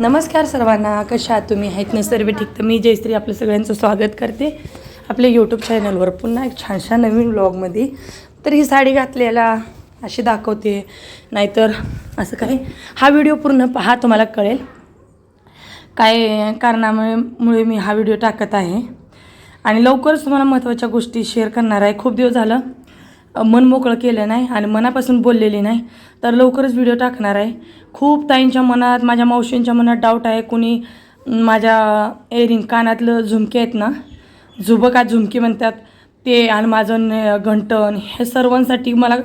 नमस्कार सर्वांना कशा आहात तुम्ही? आहेत ना सर्व ठीक? तर मी जयश्री आपलं सगळ्यांचं स्वागत करते. आपल्या यूट्यूब चॅनलवर पुन्हा एक छानशा नवीन ब्लॉगमध्ये तर ही साडी घातलेला अशी दाखवते. नाहीतर असं काय? हा व्हिडिओ पूर्ण पहा तुम्हाला कळेल. काय कारणामुळे मुळे मी हा व्हिडिओ टाकत आहे. आणि लवकरच तुम्हाला महत्त्वाच्या गोष्टी शेअर करणार आहे. खूप दिवस झालं मन मोकळं केलं नाही आणि मनापासून बोललेली नाही तर लवकरच व्हिडिओ टाकणार आहे. खूप ताईंच्या मनात माझ्या मावशींच्या मनात डाऊट आहे. कोणी माझ्या एअरिंग कानातलं झुमके आहेत ना झुबका झुमके म्हणतात ते आणि माझं न- घंटण हे सर्वांसाठी मला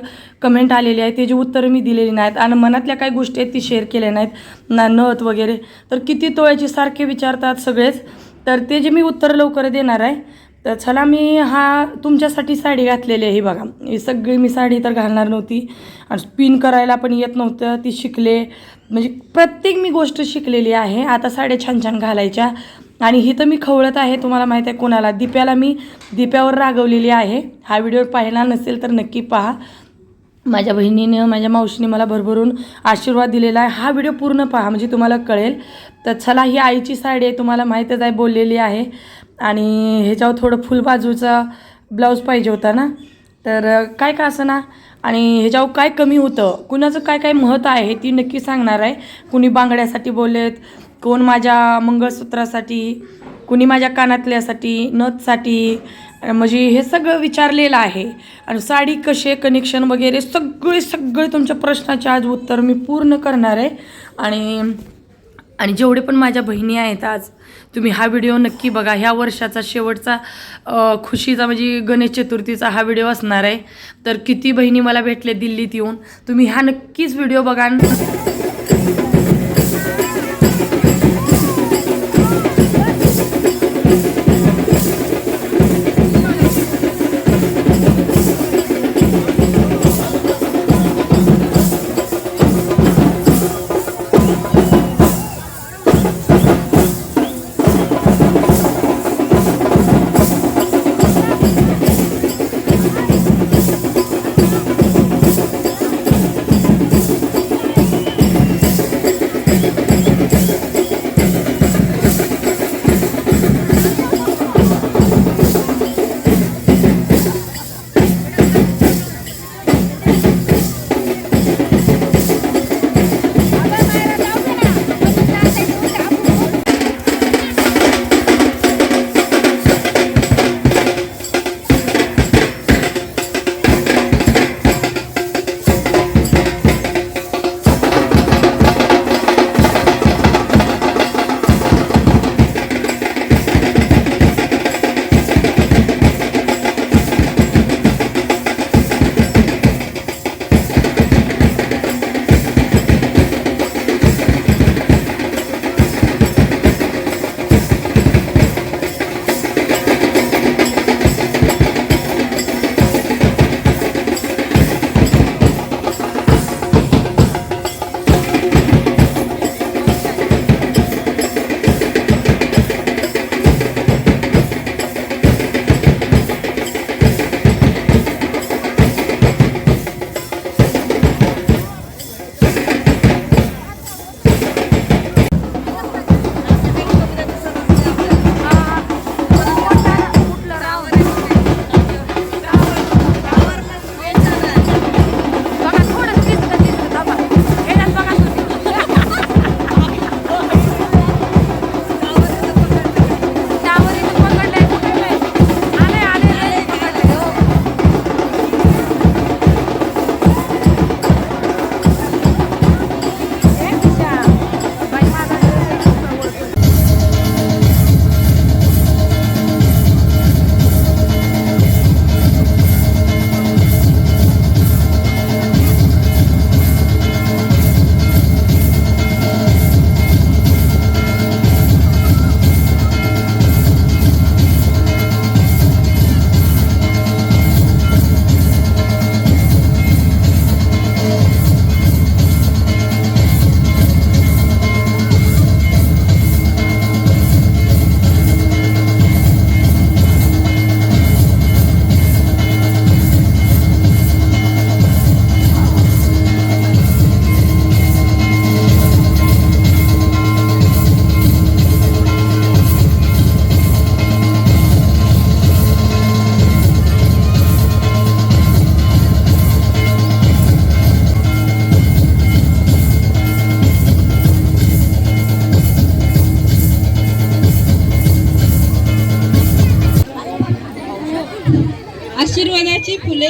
कमेंट आलेली आहे. त्याची उत्तरं मी दिलेली नाहीत आणि मनातल्या काही गोष्टी आहेत ती शेअर केल्या नाहीत ना नथ वगैरे. तर किती तोळ्याचे सारखे विचारतात सगळेच. तर ते जे मी उत्तर लवकर देणार आहे तर चला मी हा तुमच्यासाठी साडी घातलेली आहे बघा. ही सगळी मी साडी तर घालणार नव्हती. आणि स्पिन करायला पण येत नव्हतं. ती शिकले. म्हणजे प्रत्येक मी गोष्ट शिकलेली आहे. आता साड्या छान छान घालायच्या. आणि ही तर मी खवळत आहे. तुम्हाला माहीत आहे कोणाला. दिप्याला मी दिप्यावर रागवलेली आहे. हा व्हिडिओ पाहिला नसेल तर नक्की पहा. माझ्या बहिणीनं माझ्या मावशीने मला भरभरून आशीर्वाद दिलेला आहे. हा व्हिडिओ पूर्ण पहा. म्हणजे तुम्हाला कळेल. तर चला ही आईची साडी आहे. तुम्हाला माहीतच आहे बोललेली आहे. आणि ह्याच्यावर थोडं फुल बाजूचा ब्लाऊज पाहिजे होता ना? तर काय का असं ना? आणि ह्याच्यावर काय कमी होतं? कुणाचं काय काय महत्त्व आहे ती नक्की सांगणार आहे. कुणी बांगड्यासाठी बोललेत कोण माझ्या मंगळसूत्रासाठी कुणी माझ्या कानातल्यासाठी नथसाठी. म्हणजे हे सगळं विचारलेलं आहे. आणि साडी कसे कनेक्शन वगैरे सगळे सगळे तुमच्या प्रश्नाचे आज उत्तर मी पूर्ण करणार आहे. आणि आणि जेवढे पण माझ्या बहिणी आहेत आज तुम्ही हा व्हिडिओ नक्की बघा. ह्या वर्षाचा शेवटचा खुशीचा म्हणजे गणेश चतुर्थीचा हा व्हिडिओ असणार आहे. तर किती बहिणी मला भेटले दिल्लीत येऊन तुम्ही हा नक्कीच व्हिडिओ बघा.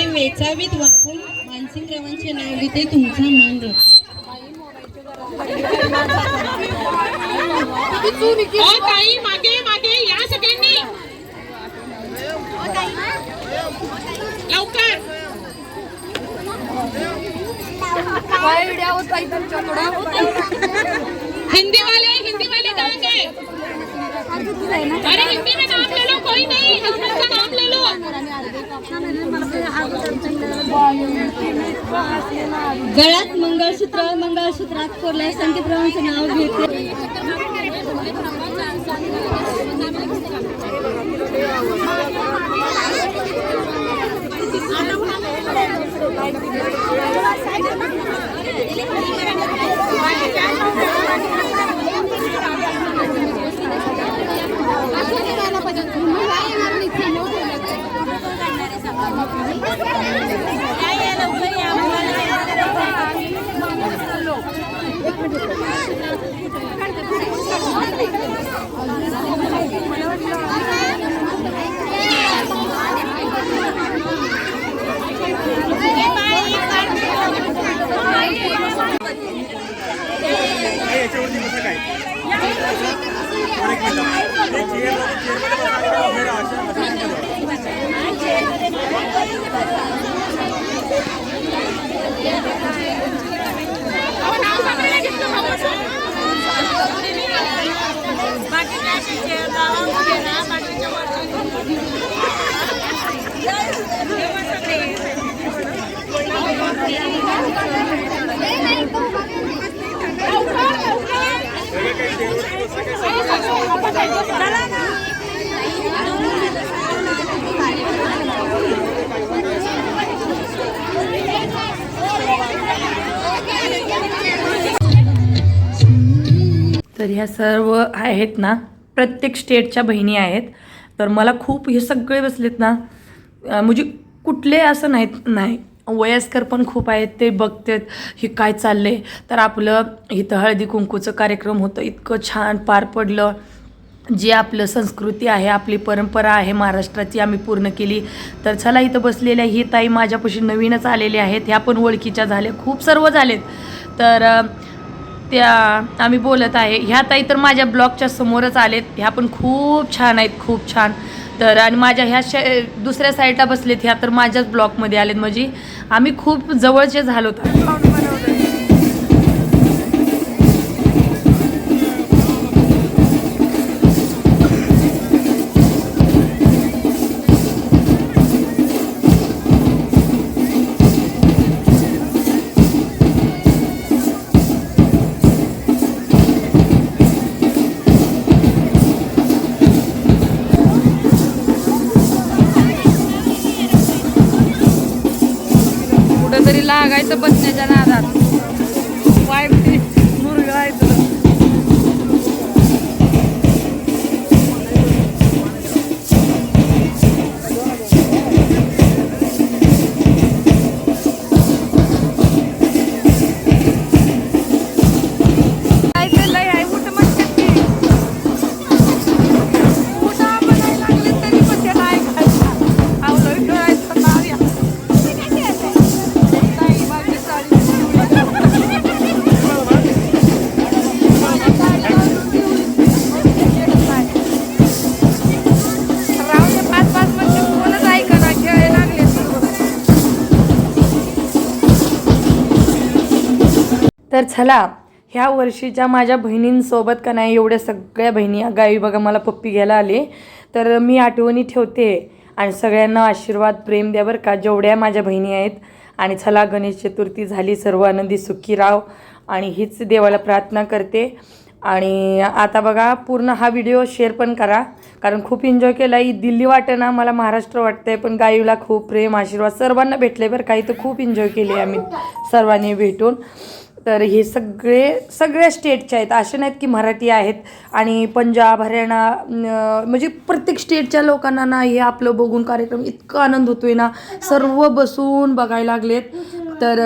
फुले वेचावीत वाकून मानसिंगरावांचे नाव घेते तुमचा मान राखून ओ ताई मागे मागे या सगळ्यांनी. लवकर. हिंदी वाले हिंदी वाले कहाँ गए अरे हिंदी नाम ले लो कोई नहीं. हस्बैंड का नाम ले लो गळ्यात मंगळसूत्र मंगळसूत्रात कोरलाय. संकेतरावांचं नाव घेते. Bak güneşin çeyreği तर ह्या सर्व आहेत ना प्रत्येक स्टेटच्या बहिणी आहेत. तर मला खूप हे सगळे बसलेत ना म्हणजे कुठले असं नाहीत नाही. वयस्कर पण खूप आहेत ते बघतात हे काय चाललंय. तर आपलं इथं हळदी कुंकूचं कार्यक्रम होतं इतकं छान पार पडलं. जे आपलं संस्कृती आहे आपली परंपरा आहे महाराष्ट्राची आम्ही पूर्ण केली. तर चला इथं बसलेल्या ही ताई माझ्यापाशी नवीनच आलेल्या आहेत. ह्या पण ओळखीच्या झाल्या खूप सर्व झालेत. तर त्या आम्ही बोलत आहे. ह्या ताई तर माझ्या ब्लॉगच्या समोरच आलेत. ह्या पण खूप छान आहेत खूप छान. तर आणि माझ्या ह्या शे दुसऱ्या साईडला बसलेत. ह्या तर माझ्याच ब्लॉकमध्ये आलेत म्हणजे आम्ही खूप जवळचे झालो होतो. बसण्याच्या नादात. तर चला ह्या वर्षीच्या माझ्या बहिणींसोबत का नाही एवढ्या सगळ्या बहिणी गावी बघा मला पप्पी घ्यायला आले तर मी आठवणी ठेवते आणि सगळ्यांना आशीर्वाद प्रेम द्या बरं का जेवढ्या माझ्या बहिणी आहेत. आणि चला गणेश चतुर्थी झाली सर्व आनंदी सुखी राव आणि हीच देवाला प्रार्थना करते. आणि आता बघा पूर्ण हा व्हिडिओ शेअर पण करा. कारण खूप एन्जॉय केला. ही दिल्ली वाटं ना मला महाराष्ट्र वाटतं आहे पण गाईला खूप प्रेम आशीर्वाद सर्वांना भेटले बरं काही तर खूप एन्जॉय केले आम्ही सर्वांनी भेटून. तर हे सगळे सगळ्या स्टेटचे आहेत. असे नाहीत की मराठी आहेत आणि पंजाब हरियाणा म्हणजे प्रत्येक स्टेटच्या लोकांना ना हे आपलं बघून कार्यक्रम इतका आनंद होतोय ना. सर्व बसून बघायला लागलेत. तर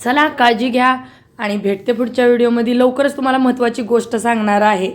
चला काळजी घ्या आणि भेटते पुढच्या व्हिडिओमध्ये लवकरच तुम्हाला महत्त्वाची गोष्ट सांगणार आहे.